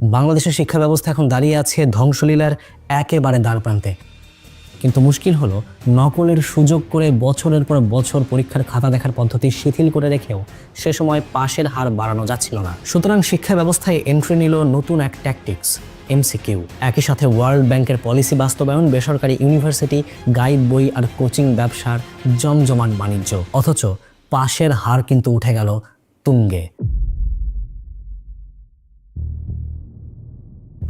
বাংলাদেশের শিক্ষা ব্যবস্থা এখন দাঁড়িয়ে আছে ধ্বংসলীলার একেবারে দ্বার প্রান্তে কিন্তু মুশকিল হলো, নকলের সুযোগ করে বছরের পর বছর পরীক্ষার খাতা দেখার পদ্ধতি শিথিল করে রেখেও সে সময় পাশের হার বাড়ানো যাচ্ছিল না। সুতরাং শিক্ষা ব্যবস্থায় এন্ট্রি নিল নতুন এক ট্যাকটিক্স এমসিকিউ একই সাথে ওয়ার্ল্ড ব্যাংকের পলিসি বাস্তবায়ন, বেসরকারি ইউনিভার্সিটি গাইড বই আর কোচিং ব্যবসার জমজমাট বাণিজ্য। অথচ পাশের হার কিন্তু উঠে গেল তুঙ্গে।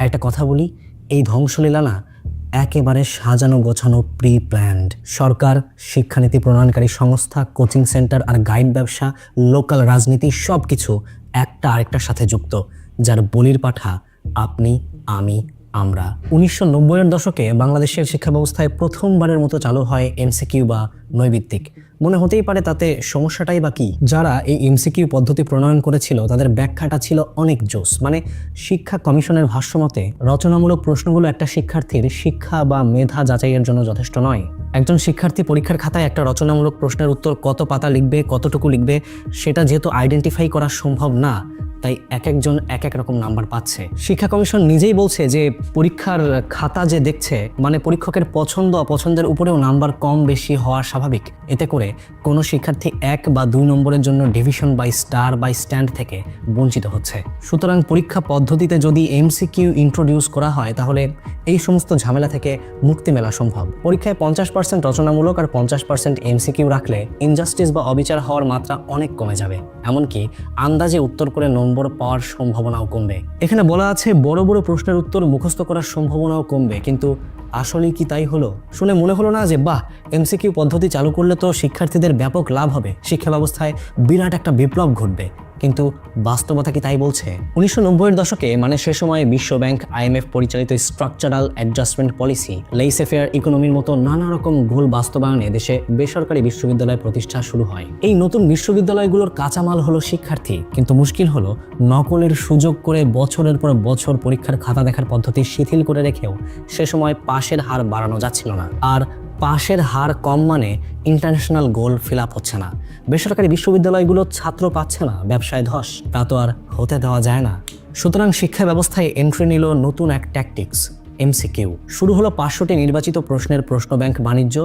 একটা কথা বলি, এই ধ্বংসলীলা না একেবারে সাজানো গোছানো প্রি প্ল্যান্ড সরকার, শিক্ষানীতি প্রণয়নকারী সংস্থা, কোচিং সেন্টার আর গাইড ব্যবসা লোকাল রাজনীতি সব কিছু একটা আরেকটার সাথে যুক্ত, যার বলির পাঠা আপনি, আমি, আমরা। উনিশশো নব্বইয়ের দশকে বাংলাদেশের শিক্ষা ব্যবস্থায় প্রথমবারের মতো চালু হয় এমসিকিউ বা নৈবিত্তিক। মনে হতেই পারে তাতে সমস্যাটাই বা কি। যারা এই এমসিকিউ পদ্ধতি প্রণয়ন করেছিল, তাদের ব্যাখ্যাটা ছিল অনেক জোস। মানে শিক্ষা কমিশনের ভাষ্যমতে, রচনামূলক প্রশ্নগুলো একটা শিক্ষার্থীর শিক্ষা বা মেধা যাচাইয়ের জন্য যথেষ্ট নয়। একজন শিক্ষার্থী পরীক্ষার খাতায় একটা রচনামূলক প্রশ্নের উত্তর কত পাতা লিখবে, কতটুকু লিখবে, সেটা যেহেতু আইডেন্টিফাই করা সম্ভব না তাই এক একজন এক এক রকম নাম্বার পাচ্ছে। শিক্ষা কমিশন নিজেই বলছে যে, পরীক্ষার খাতা যে দেখছে মানে পরীক্ষকের পছন্দ, অপছন্দের উপরেও নাম্বার কম বেশি হওয়া স্বাভাবিক। এতে করে কোনো শিক্ষার্থী এক বা দুই নম্বরের জন্য division by star by stand থেকে বঞ্চিত হচ্ছে। সুতরাং পরীক্ষা পদ্ধতিতে যদি এমসিকিউ ইন্ট্রোডিউস করা হয়, তাহলে এই সমস্ত ঝামেলা থেকে মুক্তি মেলা সম্ভব। পরীক্ষায় পঞ্চাশ পার্সেন্ট রচনামূলক আর পঞ্চাশ পার্সেন্ট এমসিকিউ রাখলে ইনজাস্টিস বা অবিচার হওয়ার মাত্রা অনেক কমে যাবে। এমনকি আন্দাজে উত্তর করে নম্বর পাওয়ার সম্ভাবনাও কমবে। এখানে বলা আছে, বড় বড় প্রশ্নের উত্তর মুখস্থ করার সম্ভাবনাও কমবে। কিন্তু আসলে কি তাই হলো? শুনে মনে হলো না যে, বাহ, এমসিকিউ পদ্ধতি চালু করলে তো শিক্ষার্থীদের ব্যাপক লাভ হবে। শিক্ষা ব্যবস্থায় বিরাট একটা বিপ্লব ঘটবে। কিন্তু বাস্তবতা কি তাই বলছে? উনিশশো নব্বইয়ের দশকে মানে সে সময় বিশ্ব ব্যাংক আইএমএফ পরিচালিত structural adjustment policy laissez faire ইকোনমির মতো নানা রকম গোল বাস্তবায়নে দেশে বেসরকারি বিশ্ববিদ্যালয় প্রতিষ্ঠা শুরু হয়। এই নতুন বিশ্ববিদ্যালয়গুলোর কাঁচামাল হলো শিক্ষার্থী, কিন্তু মুশকিল হলো নকলের সুযোগ করে বছরের পর বছর পরীক্ষার খাতা দেখার পদ্ধতি শিথিল করে রেখেও সে সময় পাশের হার বাড়ানো যাচ্ছিল না। আর পাশের হার কম মানে ইন্টারন্যাশনাল গোল ফিল আপ হচ্ছে না। বেসরকারি বিশ্ববিদ্যালয়গুলো ছাত্র পাচ্ছে না, ব্যবসায় ধস, তা তো আর হতে দেওয়া যায় না। সুতরাং শিক্ষা ব্যবস্থায় এন্ট্রি নিল নতুন এক ট্যাকটিক্স এমসিকিউ। শুরু হলো পাঁচশোটি নির্বাচিত প্রশ্নের প্রশ্ন ব্যাংক বাণিজ্য।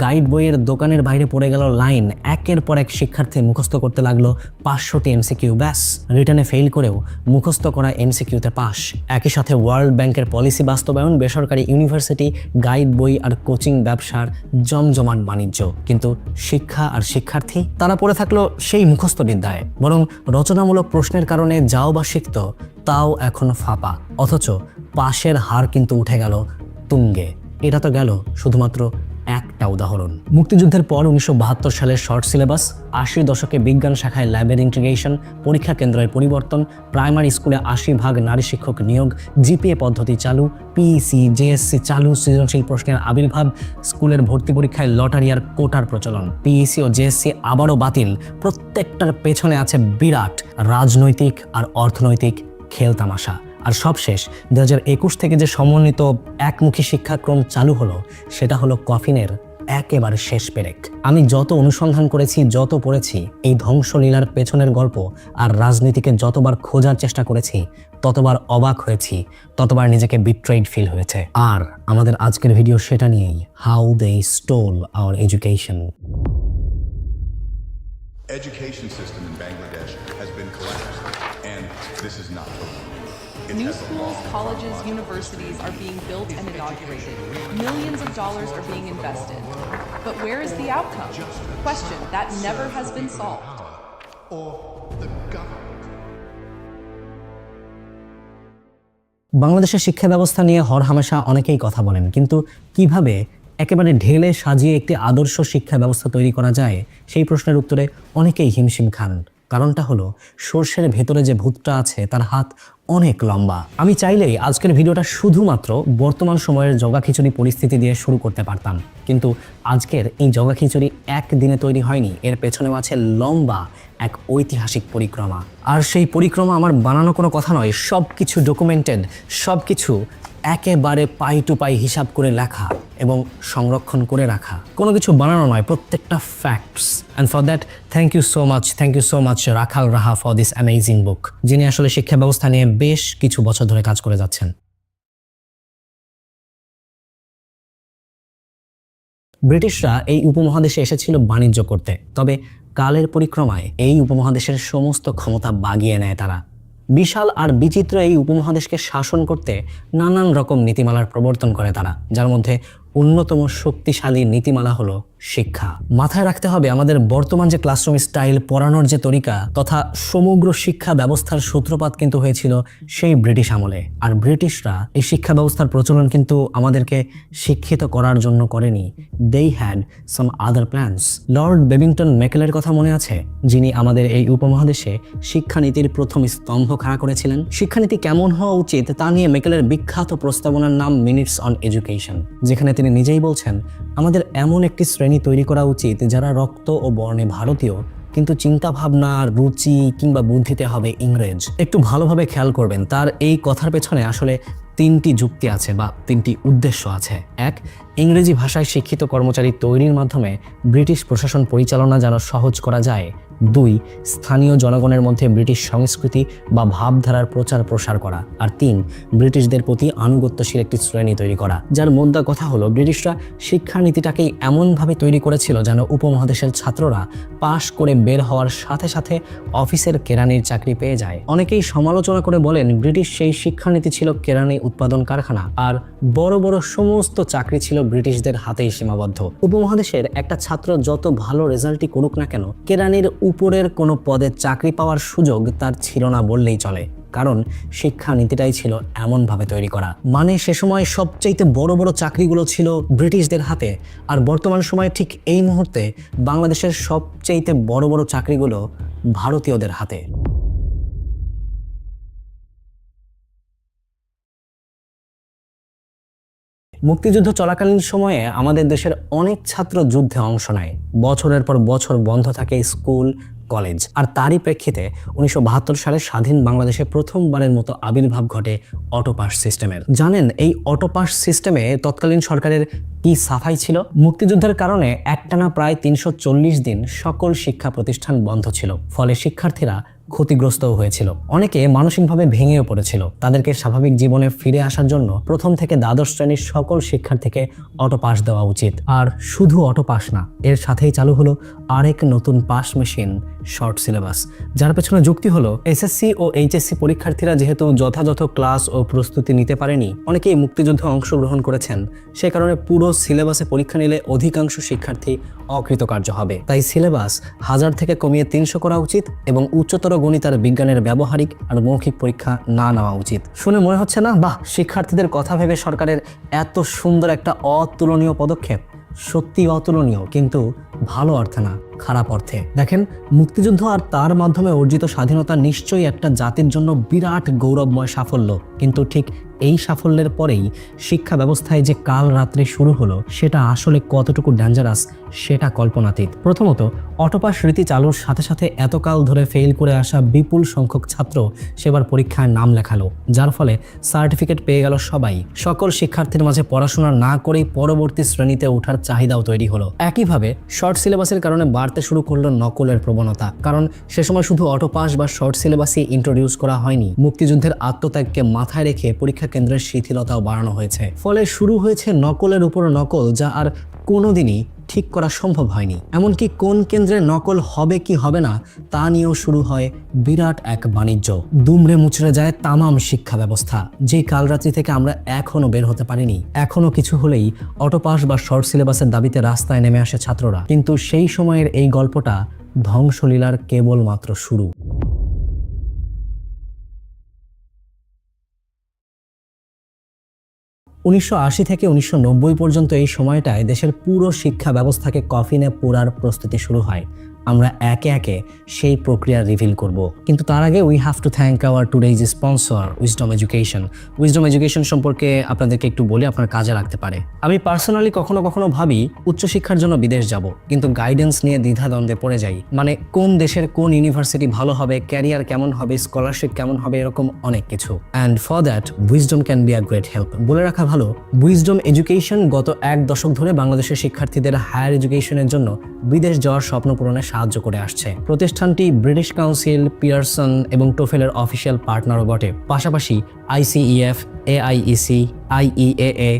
গাইড বইয়ের দোকানের বাইরে পড়ে গেল লাইন। একের পর এক শিক্ষার্থী মুখস্থ করতে লাগল পাঁচশোটি এমসিকিউ। ব্যাস, রিটার্নে ফেল করেও মুখস্থ করা এমসিকিউতে পাস। একই সাথে ওয়ার্ল্ড ব্যাংকের পলিসি বাস্তবায়ন, বেসরকারি ইউনিভার্সিটি, গাইড বই আর কোচিং ব্যবসার জমজমাট বাণিজ্য। কিন্তু শিক্ষা আর শিক্ষার্থী, তারা পড়ে থাকল সেই মুখস্থ বিদ্যায় বরং রচনামূলক প্রশ্নের কারণে যাও বা শিখত। তাও এখন ফাঁপা। অথচ পাশের হার কিন্তু উঠে গেল তুঙ্গে। এটা তো গেল শুধুমাত্র একটা উদাহরণ। মুক্তিযুদ্ধের পর উনিশশো বাহাত্তর সালের শর্ট সিলেবাস, আশির দশকে বিজ্ঞান শাখায় ল্যাবের ইন্টিগ্রেশন, পরীক্ষা কেন্দ্রের পরিবর্তন, প্রাইমারি স্কুলে আশি ভাগ নারী শিক্ষক নিয়োগ, জিপিএ পদ্ধতি চালু, পিইসি, জেএসসি চালু, সৃজনশীল প্রশ্নের আবির্ভাব, স্কুলের ভর্তি পরীক্ষায় লটারি আর কোটার প্রচলন। পিইসি ও জেএসসি আবারও বাতিল। প্রত্যেকটার পেছনে আছে বিরাট রাজনৈতিক আর অর্থনৈতিক খেলতামাশা আর সবশেষ দু হাজার একুশ থেকে যে সমন্বিত একমুখী শিক্ষাক্রম চালু হলো সেটা হলো কফিনের একেবারে শেষ পেরেক। আমি যত অনুসন্ধান করেছি যত পড়েছি এই ধ্বংসলীলার পেছনের গল্প আর রাজনীতিকে যতবার খোঁজার চেষ্টা করেছি ততবার অবাক হয়েছি ততবার নিজেকে বিট্রেড ফিল হয়েছে। আর আমাদের আজকের ভিডিও সেটা নিয়েই how they stole our education education system in Bangladesh has been collapsed, this is not over. It New schools, long- colleges, universities are being built and inaugurated. Millions of dollars are being invested. But where is the outcome? Question that never has been solved. or the government. বাংলাদেশের শিক্ষা ব্যবস্থা নিয়ে হরহামেশা অনেকেই কথা বলেন কিন্তু কীভাবে একেবারে ঢেলে সাজিয়ে একটি আদর্শ শিক্ষা ব্যবস্থা তৈরি করা যায় সেই প্রশ্নের উত্তরে অনেকেই হিমশিম খান কারণটা হলো, সর্ষের ভেতরে যে ভূতটা আছে, তার হাত অনেক লম্বা। আমি চাইলেই আজকের ভিডিওটা শুধুমাত্র বর্তমান সময়ের জগা খিচুড়ি পরিস্থিতি দিয়ে শুরু করতে পারতাম। কিন্তু আজকের এই জগা খিচুড়ি একদিনে তৈরি হয়নি, এর পেছনেও আছে লম্বা এক ঐতিহাসিক পরিক্রমা। আর সেই পরিক্রমা আমার বানানো কোনো কথা নয় সব কিছু ডকুমেন্টেড সব কিছু একেবারে পাই টু পাই হিসাব করে লেখা এবং সংরক্ষণ করে রাখা। কোনো কিছু বানানো নয়, প্রত্যেকটা facts and for that thank you so much thank you so much Rakhal Raha for this amazing book যিনি আসলে শিক্ষা ব্যবস্থা নিয়ে বেশ কিছু বছর ধরে কাজ করে যাচ্ছেন। ব্রিটিশরা এই উপমহাদেশে এসেছিল বাণিজ্য করতে। তবে কালের পরিক্রমায় এই উপমহাদেশের সমস্ত ক্ষমতা বাগিয়ে নেয় তারা। বিশাল আর বিচিত্র এই উপমহাদেশকে শাসন করতে নানান রকম নীতিমালার প্রবর্তন করে তারা, যার মধ্যে অন্যতম শক্তিশালী নীতিমালা হলো শিক্ষা। মাথায় রাখতে হবে আমাদের বর্তমান যে ক্লাসরুম স্টাইল পড়ানোর যে তরিকা তথা সমগ্র শিক্ষা ব্যবস্থার সূত্রপাত কিন্তু হয়েছিল সেই ব্রিটিশ আমলে। আর ব্রিটিশরা এই শিক্ষা ব্যবস্থার প্রচলন কিন্তু আমাদেরকে শিক্ষিত করার জন্য করেনি। They had some other plans Lord Babington মেকেলের কথা মনে আছে? যিনি আমাদের এই উপমহাদেশে শিক্ষানীতির প্রথম স্তম্ভ খাড়া করেছিলেন। শিক্ষানীতি কেমন হওয়া উচিত তা নিয়ে মেকেলের বিখ্যাত প্রস্তাবনার নাম মিনিটস অন এডুকেশন যেখানে তিনি নিজেই বলছেন আমাদের এমন একটি শ্রেণি তৈরি করা উচিত যারা রক্ত ও বর্ণে ভারতীয়, কিন্তু চিন্তা ভাবনা রুচি কিংবা বুদ্ধিতে হবে ইংরেজ। একটু ভালোভাবে খেয়াল করবেন, তার এই কথার পেছনে আসলে তিনটি যুক্তি আছে বা তিনটি উদ্দেশ্য আছে। এক, ইংরেজি ভাষায় শিক্ষিত কর্মচারী তৈরির মাধ্যমে ব্রিটিশ প্রশাসন পরিচালনা যেন সহজ করা যায়। দুই, স্থানীয় জনগণের মধ্যে ব্রিটিশ সংস্কৃতি বা ভাবধারার প্রচার প্রসার করা। আর তিন, ব্রিটিশদের প্রতি আনুগত্যশীল একটি শ্রেণি তৈরি করা। যার মোদ্দা কথা হলো, ব্রিটিশরা শিক্ষানীতিটাকেই এমনভাবে তৈরি করেছিল যেন উপমহাদেশের ছাত্ররা পাশ করে বের হওয়ার সাথে সাথে অফিসের কেরানির চাকরি পেয়ে যায়। অনেকেই সমালোচনা করে বলেন, ব্রিটিশ সেই শিক্ষানীতি ছিল কেরানি উৎপাদন কারখানা, আর বড় বড় সমস্ত চাকরি ছিল ব্রিটিশদের হাতেই সীমাবদ্ধ। উপমহাদেশের একটা ছাত্র যত ভালো রেজাল্টই করুক না কেন, কেরানির উপরের কোনো পদে চাকরি পাওয়ার সুযোগ তার ছিল না বললেই চলে। কারণ শিক্ষা নীতিটাই ছিল এমনভাবে তৈরি করা। মানে সে সময় সবচাইতে বড় বড় চাকরিগুলো ছিল ব্রিটিশদের হাতে। আর বর্তমান সময়ে ঠিক এই মুহূর্তে বাংলাদেশের সবচাইতে বড় বড় চাকরিগুলো ভারতীয়দের হাতে। মুক্তিযুদ্ধ চলাকালীন সময়ে আমাদের দেশের অনেক ছাত্র যুদ্ধে অংশ নেয়। বছরের পর বছর বন্ধ থাকে স্কুল, কলেজ। আর তারই প্রেক্ষিতে উনিশশো বাহাত্তর সালে স্বাধীন বাংলাদেশে প্রথমবারের মতো আবির্ভাব ঘটে অটোপাস সিস্টেমের। জানেন, এই অটোপাস সিস্টেমে তৎকালীন সরকারের কি সাফাই ছিল? মুক্তিযুদ্ধের কারণে একটানা প্রায় তিনশো চল্লিশ দিন সকল শিক্ষা প্রতিষ্ঠান বন্ধ ছিল। ফলে শিক্ষার্থীরা ক্ষতিগ্রস্তও হয়েছিল। অনেকে মানসিকভাবে ভেঙেও পড়েছিল। তাদেরকে স্বাভাবিক জীবনে ফিরে আসার জন্য প্রথম থেকে দ্বাদশ শ্রেণির সকল শিক্ষার্থীকে অটো পাস দেওয়া উচিত। আর শুধু অটো পাস না, এর সাথেই চালু হলো আরেক নতুন পাস মেশিন, শর্ট সিলেবাস। যার পেছনে যুক্তি হলো, এসএসসি ও এইচএসসি পরীক্ষার্থীরা যেহেতু যথাযথ ক্লাস ও প্রস্তুতি নিতে পারেনি, অনেকেই মুক্তিযুদ্ধে অংশগ্রহণ করেছেন। সে কারণে পুরো সিলেবাসে পরীক্ষা নিলে অধিকাংশ শিক্ষার্থী অকৃতকার্য হবে। তাই সিলেবাস হাজার থেকে কমিয়ে তিনশো করা উচিত এবং উচ্চতর গণিত আর বিজ্ঞানের, ব্যবহারিক আর মৌখিক পরীক্ষা না নেওয়া উচিত। শুনে মনে হচ্ছে না? বাহ, শিক্ষার্থীদের কথা ভেবে সরকারের এত সুন্দর একটা অতুলনীয় পদক্ষেপ। সত্যি অতুলনীয়, কিন্তু ভালো অর্থে না, খারাপ অর্থে। দেখেন, মুক্তিযুদ্ধ আর তার মাধ্যমে অর্জিত স্বাধীনতা নিশ্চয়ই একটা জাতির জন্য বিরাট গৌরবময় সাফল্য। কিন্তু ঠিক এই সাফল্যের পরেই শিক্ষা ব্যবস্থায় যে কাল রাত্রে শুরু হলো, সেটা আসলে কতটুকু ডেঞ্জারাস সেটা কল্পনাতীত। প্রথমত অটোপাস রীতি চালুর সাথে সাথে এতকাল ধরে ফেল করে আসা বিপুল সংখ্যক ছাত্র সেবার পরীক্ষায় নাম লেখালো, যার ফলে সার্টিফিকেট পেয়ে গেল সবাই। সকল শিক্ষার্থীর মাঝে পড়াশোনা না করেই পরবর্তী শ্রেণীতে ওঠার চাহিদাও তৈরি হলো। একইভাবে শর্ট সিলেবাসের কারণে বাড়তে শুরু করল নকলের প্রবণতা, কারণ সে সময় শুধু অটোপাস বা শর্ট সিলেবাসই ইন্ট্রোডিউস করা হয়নি, মুক্তিযুদ্ধের আত্মত্যাগকে মাথায় রেখে পরীক্ষা কেন্দ্রের শিথিলতাও বাড়ানো হয়েছে। ফলে শুরু হয়েছে নকলের উপর নকল, যা আর কোনোদিনই ঠিক করা সম্ভব হয়নি। এমনকি কোন কেন্দ্রে নকল হবে কি হবে না, তা নিয়েও শুরু হয় বিরাট এক বাণিজ্য। দুমড়ে মুচড়ে যায় তামাম শিক্ষা ব্যবস্থা, যে কালরাত্রি থেকে আমরা এখনও বের হতে পারিনি। এখনও কিছু হলেই অটোপাস বা শর্ট সিলেবাসের দাবিতে রাস্তায় নেমে আসে ছাত্ররা। কিন্তু সেই সময়ের এই গল্পটা ধ্বংসলীলার কেবলমাত্র শুরু। উনিশশো আশি থেকে উনিশশো নব্বই পর্যন্ত এই সময়টায় দেশের পুরো শিক্ষা ব্যবস্থাকে কফিনে পোড়ার প্রস্তুতি শুরু হয়। আমরা একে একে সেই প্রক্রিয়া রিভিল করব। কিন্তু তার আগে we have to thank our today's sponsor Wisdom Education Wisdom Education সম্পর্কে আপনাদেরকে একটু বলে, আপনার কাজে লাগতে পারে। আমি পার্সোনালি কখনো কখনো ভাবি, উচ্চশিক্ষার জন্য বিদেশ যাব, কিন্তু গাইডেন্স নিয়ে দ্বিধাদ্বন্দ্বে পড়ে যাই। মানে কোন দেশের কোন ইউনিভার্সিটি ভালো হবে ক্যারিয়ার কেমন হবে স্কলারশিপ কেমন হবে, এরকম অনেক কিছু। And for that Wisdom can be a great help বলে রাখা ভালো উইজডম এডুকেশন গত এক দশক ধরে বাংলাদেশের শিক্ষার্থীদের হায়ার এডুকেশনের জন্য বিদেশ যাওয়ার স্বপ্ন পূরণে সাহায্য করে আসছে। প্রতিষ্ঠানটি ব্রিটিশ কাউন্সিল, পিয়ারসন এবং টোফেলের অফিসিয়াল পার্টনারও বটে। পাশাপাশি আইসিইএফ এআইইসি আইইএএ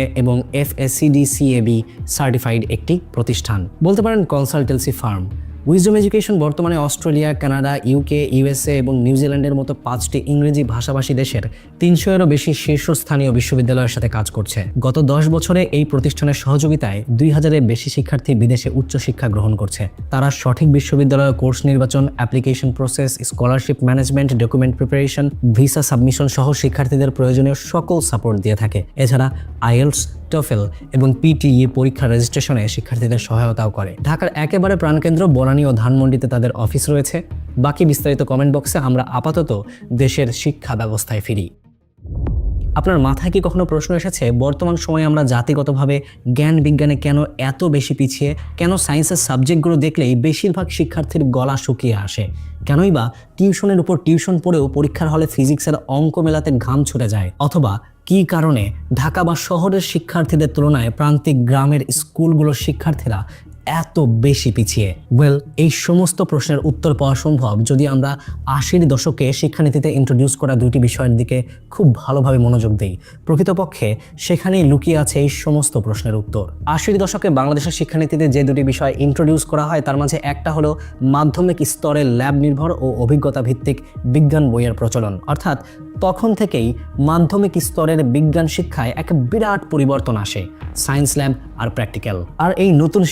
এ এবং এফএসিডিসিএবি সার্টিফাইড একটি প্রতিষ্ঠান। বলতে পারেন কনসালটেন্সি ফার্ম উইজডম এডুকেশন বর্তমানে অস্ট্রেলিয়া, কানাডা ইউকে ইউএসএ এবং নিউজিল্যান্ডের মতো পাঁচটি ইংরেজি ভাষাভাষী দেশের তিনশো এরও বেশি শীর্ষস্থানীয় বিশ্ববিদ্যালয়ের সাথে কাজ করছে। গত দশ বছরে এই প্রতিষ্ঠানের সহযোগিতায় দুই হাজারের বেশি শিক্ষার্থী বিদেশে উচ্চশিক্ষা গ্রহণ করছে। তারা সঠিক বিশ্ববিদ্যালয়, কোর্স নির্বাচন application process scholarship management document preparation visa submission সহ শিক্ষার্থীদের প্রয়োজনীয় সকল সাপোর্ট দিয়ে থাকে। এছাড়া আইএলস টফেল এবং পিটিই পরীক্ষা রেজিস্ট্রেশনে শিক্ষার্থীদের সহায়তাও করে। ঢাকার একেবারে প্রাণকেন্দ্র বনানী ও ধানমন্ডিতে তাদের অফিস রয়েছে। বাকি বিস্তারিত কমেন্ট বক্সে আমরা আপাতত দেশের শিক্ষা ব্যবস্থায় ফিরি। আপনার মাথায় কি কখনো প্রশ্ন এসেছে, বর্তমান সময়ে আমরা জাতিগতভাবে জ্ঞান বিজ্ঞানে কেন এত বেশি পিছিয়ে? কেন সায়েন্সের সাবজেক্টগুলো দেখলেই বেশিরভাগ শিক্ষার্থীর গলা শুকিয়ে আসে? কেনই বা টিউশনের উপর টিউশন পড়েও পরীক্ষার হলে ফিজিক্সের অঙ্ক মেলাতে ঘাম ছুটে যায়? অথবা কী কারণে ঢাকা বা শহরের শিক্ষার্থীদের তুলনায় প্রান্তিক গ্রামের স্কুলগুলোর শিক্ষার্থীরা এত বেশি পিছিয়ে। ওয়েল এই সমস্ত প্রশ্নের উত্তর পাওয়া সম্ভব যদি আমরা আশির দশকে শিক্ষানীতিতে ইন্ট্রোডিউস করা দুটি বিষয়ের দিকে খুব ভালোভাবে মনোযোগ দিই। প্রকৃতপক্ষে সেখানেই লুকিয়ে আছে এই সমস্ত প্রশ্নের উত্তর। আশির দশকে বাংলাদেশের শিক্ষানীতিতে যে দুটি বিষয় ইন্ট্রোডিউস করা হয়, তার মাঝে একটা হলো মাধ্যমিক স্তরে ল্যাব নির্ভর ও অভিজ্ঞতা ভিত্তিক বিজ্ঞান বইয়ের প্রচলন। অর্থাৎ তখন থেকেই মাধ্যমিক স্তরের বিজ্ঞান শিক্ষায় এক বিরাট পরিবর্তন আসে সায়েন্স ল্যাব আর প্র্যাকটিক্যাল আর এই নতুন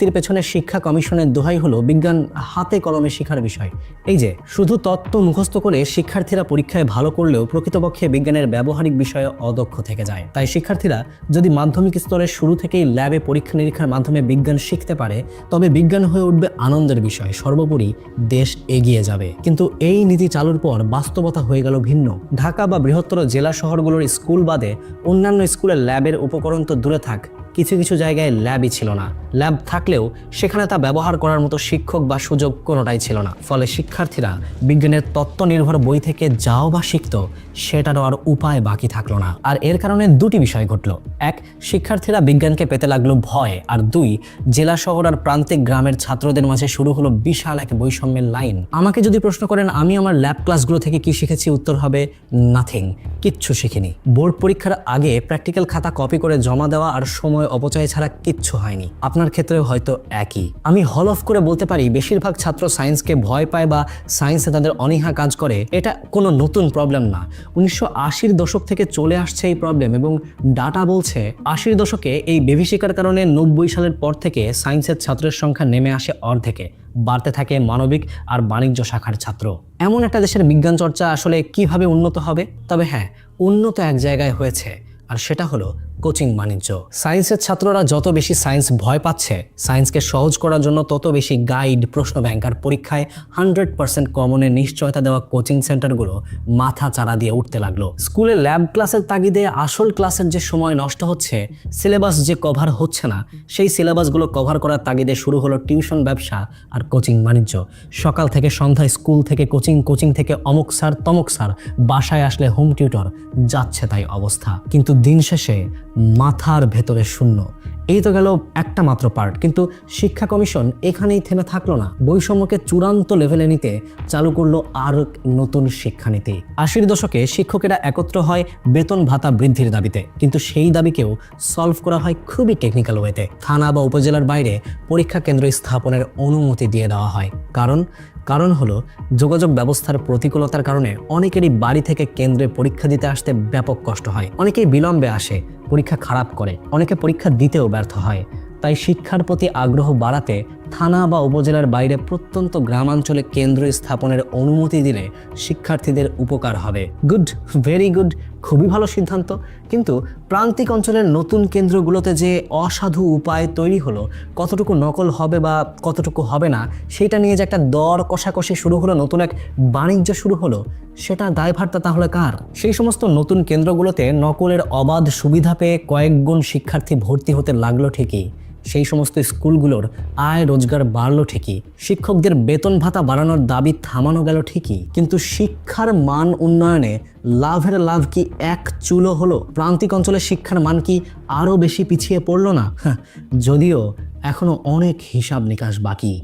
শিক্ষানীতির পেছনে শিক্ষা কমিশনের দোহাই হলো বিজ্ঞান হাতে কলমে শেখার বিষয়। এই যে, শুধু তত্ত্ব মুখস্থ করে শিক্ষার্থীরা পরীক্ষায় ভালো করলেও প্রকৃতপক্ষে বিজ্ঞানের ব্যবহারিক বিষয়ে অদক্ষ থেকে যায়। তাই শিক্ষার্থীরা যদি মাধ্যমিক স্তরের শুরু থেকেই ল্যাবে পরীক্ষা নিরীক্ষার মাধ্যমে বিজ্ঞান শিখতে পারে, তবে বিজ্ঞান হয়ে উঠবে আনন্দের বিষয়, সর্বোপরি দেশ এগিয়ে যাবে। কিন্তু এই নীতি চালুর পর বাস্তবতা হয়ে গেল ভিন্ন। ঢাকা বা বৃহত্তর জেলা শহরগুলোর স্কুল বাদে অন্যান্য স্কুলের ল্যাবের উপকরণ তো দূরে থাক কিছু কিছু জায়গায় ল্যাবই ছিল না। ল্যাব থাকলেও সেখানে তা ব্যবহার করার মতো শিক্ষক বা সুযোগ কোনোটাই ছিল না। ফলে শিক্ষার্থীরা বিজ্ঞানের তত্ত্ব নির্ভর বই থেকে যাও বা শিখত, সেটারও আর উপায় বাকি থাকল না। আর এর কারণে দুটি বিষয় ঘটলো। এক, শিক্ষার্থীরা বিজ্ঞানকে পেতে লাগল ভয়। আর দুই, জেলা শহর আর প্রান্তিক গ্রামের ছাত্রদের মাঝে শুরু হলো বিশাল এক বৈষম্যের লাইন। আমাকে যদি প্রশ্ন করেন, আমি আমার ল্যাব ক্লাসগুলো থেকে কি শিখেছি? উত্তর হবে, নাথিং। কিচ্ছু শিখিনি। বোর্ড পরীক্ষার আগে প্র্যাকটিক্যাল খাতা কপি করে জমা দেওয়া আর সময় অপচয় ছাড়া কিচ্ছু হয়নি। আপনার ক্ষেত্রেও হয়তো একই। আমি হল অফ করে বলতে পারি, বেশিরভাগ ছাত্র সায়েন্সকে ভয় পায় বা সায়েন্সে তাদের অনীহা কাজ করে। এটা কোনো নতুন প্রবলেম না। উনিশশো আশির দশক থেকে চলে আসছে এই প্রবলেম এবং ডাটা বলছে, আশির দশকে এই বিভীষিকার কারণে নব্বই সালের পর থেকে সায়েন্সের ছাত্রের সংখ্যা নেমে আসে অর্ধেকে। বাড়তে থাকে মানবিক আর বাণিজ্য শাখার ছাত্র। এমন একটা দেশের বিজ্ঞান চর্চা আসলে কীভাবে উন্নত হবে? তবে হ্যাঁ উন্নত এক জায়গায় হয়েছে। আর সেটা হলো কোচিং বাণিজ্য। সায়েন্সের ছাত্ররা যত বেশি সায়েন্স ভয় পাচ্ছে, সায়েন্সকে সহজ করার জন্য তত বেশি গাইড, প্রশ্ন ব্যাংকার পরীক্ষায় হান্ড্রেড পার্সেন্ট কমনের নিশ্চয়তা দেওয়া কোচিং সেন্টারগুলো মাথা চারা দিয়ে উঠতে লাগল। স্কুলে ল্যাব ক্লাসের তাগিদে আসল ক্লাসের যে সময় নষ্ট হচ্ছে, সিলেবাস যে কভার হচ্ছে না, সেই সিলেবাসগুলো কভার করার তাগিদে শুরু হলো টিউশন ব্যবসা আর কোচিং বাণিজ্য। সকাল থেকে সন্ধ্যায় স্কুল থেকে কোচিং কোচিং থেকে অমুক স্যার, তমুক স্যার, বাসায় আসলে হোম টিউটর, যাচ্ছে তাই অবস্থা। কিন্তু দিন শেষে মাথার ভেতরে শূন্য। এই তো গেল একটা মাত্র পার্ট কিন্তু শিক্ষা কমিশন এখানেই থেমে থাকল না। বৈষম্যকে চূড়ান্ত লেভেলে নিতে চালু করল আর নতুন শিক্ষানীতি। আশির দশকে শিক্ষকেরা একত্র হয় বেতন ভাতা বৃদ্ধির দাবিতে। কিন্তু সেই দাবিকেও সলভ করা হয় খুবই টেকনিক্যাল ওয়েতে থানা বা উপজেলার বাইরে পরীক্ষা কেন্দ্র স্থাপনের অনুমতি দিয়ে দেওয়া হয়। কারণ কারণ হলো যোগাযোগ ব্যবস্থার প্রতিকূলতার কারণে অনেকেরই বাড়ি থেকে কেন্দ্রে পরীক্ষা দিতে আসতে ব্যাপক কষ্ট হয়। অনেকেই বিলম্বে আসে, পরীক্ষা খারাপ করে, অনেকে পরীক্ষা দিতেও ব্যর্থ হয়। তাই শিক্ষার প্রতি আগ্রহ বাড়াতে থানা বা উপজেলার বাইরে প্রত্যন্ত গ্রামাঞ্চলে কেন্দ্র স্থাপনের অনুমতি দিলে শিক্ষার্থীদের উপকার হবে। গুড, ভেরি গুড খুবই ভালো সিদ্ধান্ত। কিন্তু প্রান্তিক অঞ্চলের নতুন কেন্দ্রগুলোতে যে অসাধু উপায় তৈরি হলো, কতটুকু নকল হবে বা কতটুকু হবে না সেটা নিয়ে যে একটা দর কষাকষি শুরু হলো, নতুন এক বাণিজ্য শুরু হলো, সেটা দায়ভারটা তাহলে কার? সেই সমস্ত নতুন কেন্দ্রগুলোতে নকলের অবাধ সুবিধা পেয়ে কয়েক গুণ শিক্ষার্থী ভর্তি হতে লাগল ঠিকই। সেই সমস্ত স্কুলগুলোর আয় রোজগার বাড়লো ঠিকই। শিক্ষকদের বেতন ভাতা বাড়ানোর দাবি থামানো গেল ঠিকই। কিন্তু শিক্ষার মান উন্নয়নে লাভের লাভ কি এক চুলো হলো? প্রান্তিক অঞ্চলে শিক্ষার মান কি আরও বেশি পিছিয়ে পড়ল না? হ্যাঁ, যদিও এখনও অনেক হিসাব নিকাশ বাকি।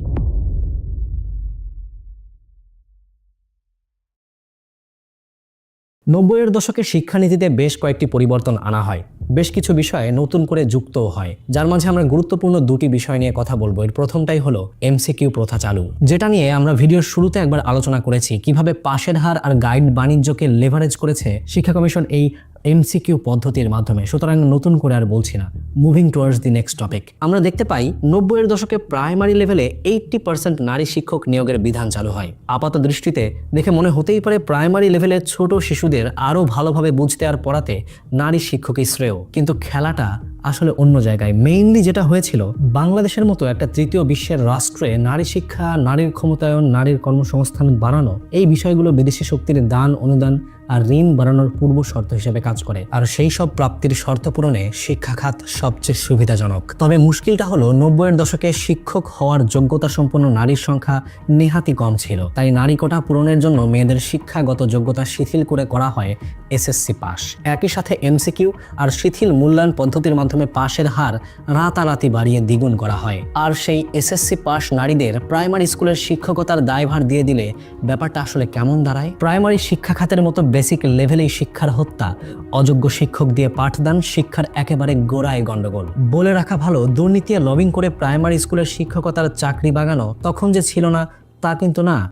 নব্বইয়ের দশকে শিক্ষানীতিতে বেশ কয়েকটি পরিবর্তন আনা হয়। বেশ কিছু বিষয়ে নতুন করে যুক্তও হয়। যার মাঝে আমরা গুরুত্বপূর্ণ দুটি বিষয় নিয়ে কথা বলব। এর প্রথমটাই হলো এমসিকিউ প্রথা চালু। যেটা নিয়ে আমরা ভিডিওর শুরুতে একবার আলোচনা করেছি। কীভাবে পাশের হার আর গাইড বাণিজ্যকে লেভারেজ করেছে শিক্ষা কমিশন এই এমসিকিউ পদ্ধতির মাধ্যমে। সুতরাং নতুন করে আর বলছি না। Moving towards the next topic আমরা দেখতে পাই, নব্বইয়ের দশকে প্রাইমারি লেভেলে এইট্টি পার্সেন্ট নারী শিক্ষক নিয়োগের বিধান চালু হয়। আপাত দৃষ্টিতে দেখে মনে হতেই পারে প্রাইমারি লেভেলে ছোট শিশুদের আরও ভালোভাবে বুঝতে আর পড়াতে নারী শিক্ষকই শ্রেয়। কিন্তু খেলাটা আসলে অন্য জায়গায়। মেইনলি যেটা হয়েছিল, বাংলাদেশের মতো একটা তৃতীয় বিশ্বের রাষ্ট্রে নারী শিক্ষা, নারীর ক্ষমতায়ন, নারীর কর্মসংস্থান বাড়ানো, এই বিষয়গুলো বিদেশি শক্তির দান, অনুদান আর ঋণ বাড়ানোর পূর্ব শর্ত হিসেবে কাজ করে। আর সেই সব প্রাপ্তির শর্ত পূরণে শিক্ষা খাত সবচেয়ে সুবিধাজনক। তবে মুশকিলটা হলো, নব্বইয়ের দশকে শিক্ষক হওয়ার যোগ্যতা সম্পন্ন নারীর সংখ্যা নেহাতি কম ছিল। তাই নারী কোটা পূরণের জন্য মেয়েদের শিক্ষাগত যোগ্যতা শিথিল করে করা হয় এসএসসি পাস। একই সাথে এমসিকিউ আর শিথিল মূল্যায়ন পদ্ধতির মাধ্যমে পাশের হার রাতারাতি বাড়িয়ে দ্বিগুণ করা হয়। আর সেই এসএসসি পাস নারীদের প্রাইমারি স্কুলের শিক্ষকতার দায়ভার দিয়ে দিলে ব্যাপারটা আসলে কেমন দাঁড়ায়? প্রাইমারি শিক্ষা খাতের মতো বেসিক লেভেলেই শিক্ষার হত্যা, অযোগ্য শিক্ষক দিয়ে পাঠদান, শিক্ষার একেবারে গোড়ায় গণ্ডগোল। বলে রাখা ভালো, দুর্নীতি লবিং করে প্রাইমারি স্কুলের শিক্ষকতার চাকরি বাগানো তখন যে ছিল না, তা কিন্তু না।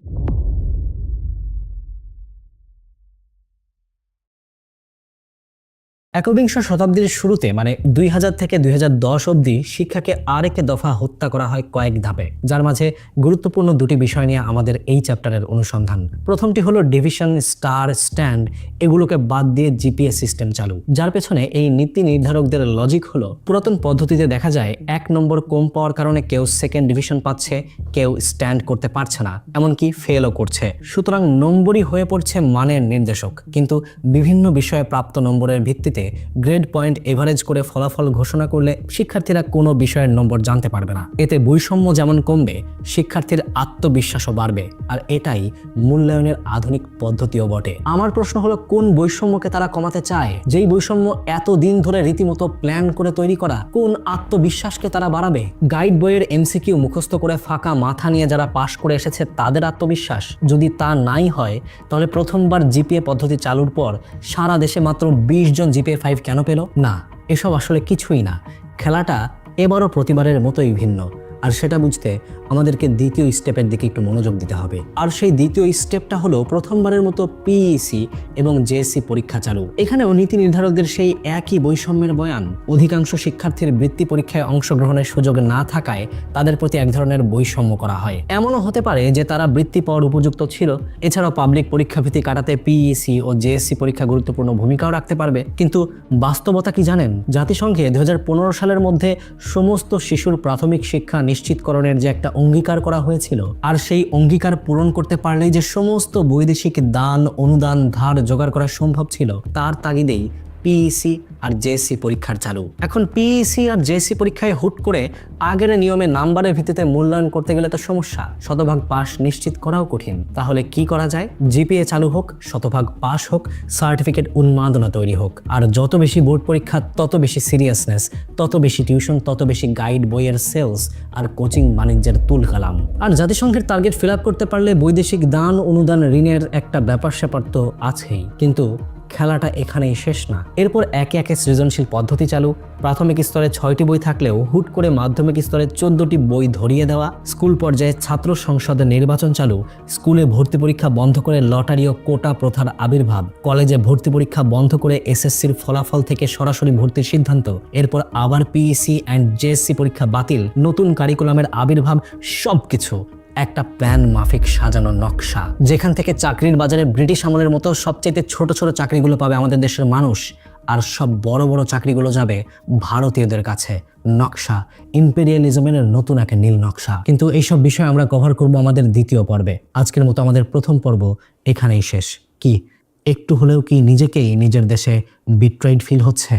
একবিংশ শতাব্দীর শুরুতে মানে দুই হাজার থেকে দুই হাজার অব্দি শিক্ষাকে আরেক দফা হত্যা করা হয় কয়েক ধাপে, যার মাঝে গুরুত্বপূর্ণ দুটি বিষয় নিয়ে আমাদের এই চ্যাপ্টারের অনুসন্ধান। প্রথমটি হলো ডিভিশন, স্টার, স্ট্যান্ড, এগুলোকে বাদ দিয়ে জিপিএস সিস্টেম চালু, যার পেছনে এই নীতি নির্ধারকদের লজিক হলো, পুরাতন পদ্ধতিতে দেখা যায় এক নম্বর কম পাওয়ার কারণে কেউ সেকেন্ড ডিভিশন পাচ্ছে, কেউ স্ট্যান্ড করতে পারছে না, এমনকি ফেলও করছে। সুতরাং নম্বরই হয়ে পড়ছে মানের নির্দেশক, কিন্তু বিভিন্ন বিষয়ে প্রাপ্ত নম্বরের ভিত্তিতে গ্রেড পয়েন্ট এভারেজ করে ফলাফল ঘোষণা করলে শিক্ষার্থীরা কোনো বিষয়ের নম্বর জানতে পারবে না। এতে বৈষম্য যেমন কমবে, শিক্ষার্থীর আত্মবিশ্বাসও বাড়বে। আর এটাই মূল্যায়নের আধুনিক পদ্ধতিও বটে। আমার প্রশ্ন হলো, কোন বৈষম্যকে তারা কমাতে চায়? যেই বৈষম্য এত দিন ধরে রীতিমতো প্ল্যান করে তৈরি করা, কোন আত্মবিশ্বাসকে তারা বাড়াবে? গাইড বইয়ের এমসিকিউ মুখস্থ করে ফাঁকা মাথা নিয়ে যারা পাশ করে এসেছে তাদের আত্মবিশ্বাস যদি তা নাই হয়, তাহলে প্রথমবার জিপিএ পদ্ধতি চালুর পর সারা দেশে মাত্র বিশ জন জিপিএ ফাইভ কেন পেল? না এসব আসলে কিছুই না। খেলাটা এবারও প্রতিবারের মতোই ভিন্ন। আর সেটা বুঝতে আমাদেরকে দ্বিতীয় স্টেপের দিকে একটু মনোযোগ দিতে হবে। আর সেই দ্বিতীয় স্টেপটা হলো প্রথমবারের মতো পিইসি এবং জেএসসি পরীক্ষা চালু। এখানেও নীতি নির্ধারকদের সেই একই বৈষম্যের বয়ান। অধিকাংশ শিক্ষার্থীর বৃত্তি পরীক্ষায় অংশগ্রহণের সুযোগ না থাকায় তাদের প্রতি এক ধরনের বৈষম্য করা হয়। এমনও হতে পারে যে তারা বৃত্তি পাওয়ার উপযুক্ত ছিল। এছাড়াও পাবলিক পরীক্ষা ভীতি কাটাতে পিইসি ও জেএসসি পরীক্ষা গুরুত্বপূর্ণ ভূমিকাও রাখতে পারবে। কিন্তু বাস্তবতা কি জানেন? জাতিসংঘে দুই হাজার পনেরো সালের মধ্যে সমস্ত শিশুর প্রাথমিক শিক্ষা নিশ্চিতকরণের যে একটা অঙ্গীকার করা হয়েছিল, আর সেই অঙ্গীকার পূরণ করতে পারলেই যে সমস্ত বৈদেশিক দান, অনুদান, ধার, জোগাড় করা সম্ভব ছিল, তার তাগিদেই পিইসি আর জেএসসি পরীক্ষার চালু। এখন পিইসি আর জেএসসি পরীক্ষায় হুট করে আগের নিয়মে নাম্বারের ভিত্তিতে মূল্যায়ন করতে গেলে তো সমস্যা। শতভাগ পাস নিশ্চিত করাও কঠিন। তাহলে কি করা যায়? জিপিএ চালু হোক, শতভাগ পাস হোক, সার্টিফিকেট উন্মাদনা তৈরি হোক। আর যত বেশি বোর্ড পরীক্ষা, তত বেশি সিরিয়াসনেস তত বেশি টিউশন তত বেশি গাইড বইয়ের সেলস আর কোচিং বাণিজ্যের তুল কালাম। আর জাতিসংঘের টার্গেট ফিল আপ করতে পারলে বৈদেশিক দান অনুদান ঋণের একটা ব্যাপার স্যাপার তো আছেই। কিন্তু খেলাটা এখানেই শেষ না। এরপর একে একে সৃজনশীল পদ্ধতি চালু। প্রাথমিক স্তরে ছয়টি বই থাকলেও হুট করে মাধ্যমিক স্তরে চোদ্দটি বই ধরিয়ে দেওয়া। স্কুল পর্যায়ে ছাত্র সংসদের নির্বাচন চালু। স্কুলে ভর্তি পরীক্ষা বন্ধ করে লটারি ও কোটা প্রথার আবির্ভাব। কলেজে ভর্তি পরীক্ষা বন্ধ করে এসএসসির ফলাফল থেকে সরাসরি ভর্তির সিদ্ধান্ত। এরপর আবার পিইসি অ্যান্ড জেএসসি পরীক্ষা বাতিল। নতুন কারিকুলামের আবির্ভাব সবকিছু। একটা প্ল্যান মাফিক সাজানো নকশা। যেখান থেকে চাকরির বাজারে ব্রিটিশ আমলের মতো সবচেয়ে ছোট ছোট চাকরিগুলো পাবে আমাদের দেশের মানুষ, আর সব বড় বড় চাকরিগুলো যাবে ভারতীয়দের কাছে। নকশা ইম্পেরিয়ালিজমের নতুন এক নীল নকশা। কিন্তু এইসব বিষয় আমরা কভার করব আমাদের দ্বিতীয় পর্বে। আজকের মতো আমাদের প্রথম পর্ব এখানেই শেষ। কি, একটু হলেও কি নিজেকেই নিজের দেশে বিট্রাইড ফিল হচ্ছে?